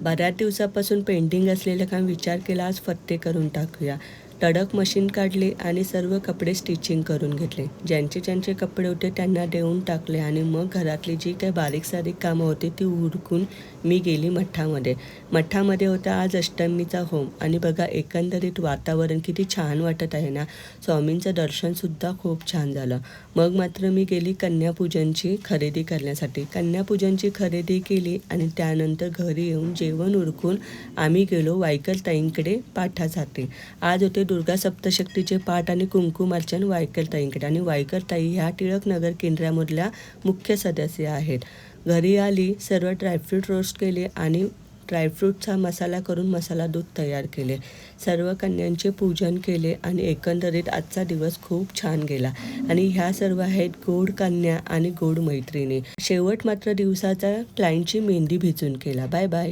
बऱ्याच दिवसापासून पेंडिंग असलेलं काम विचार केला आज फत्ते करून टाकूया. टडक मशीन काढली आणि सर्व कपडे स्टिचिंग करून घेतले. ज्यांचे ज्यांचे कपडे होते त्यांना देऊन टाकले आणि मग घरातली जी काही बारीक सारीक कामं होती ती उरकून मी गेली मठामध्ये. मठामध्ये होता आज अष्टमीचा होम. आणि बघा एकंदरीत वातावरण किती छान वाटत आहे ना. स्वामींचं दर्शनसुद्धा खूप छान झालं. मग मात्र मी गेली कन्यापूजनची खरेदी करण्यासाठी. कन्यापूजनची खरेदी केली आणि त्यानंतर घरी येऊन जेवण उरकून आम्ही गेलो वायकर ताईंकडे पाठासाठी आज होते दुर्गा सप्तशक्तीचे पाठ आणि कुंकुमार्चन वायकर ताईंकडे आणि वायकरताई ह्या टिळक नगर केंद्रामधल्या मुख्य सदस्य आहेत. घरी आली सर्व ड्रायफ्रूट रोस्ट केले आणि ड्रायफ्रूटचा मसाला करून मसाला दूध तयार केले. सर्व कन्यांचे पूजन केले आणि एकंदरीत आजचा दिवस खूप छान गेला. आणि ह्या सर्व आहेत गोड कन्या आणि गोड मैत्रिणी. शेवट मात्र दिवसाचा क्लायंटची मेहंदी भिजून केला. Bye bye.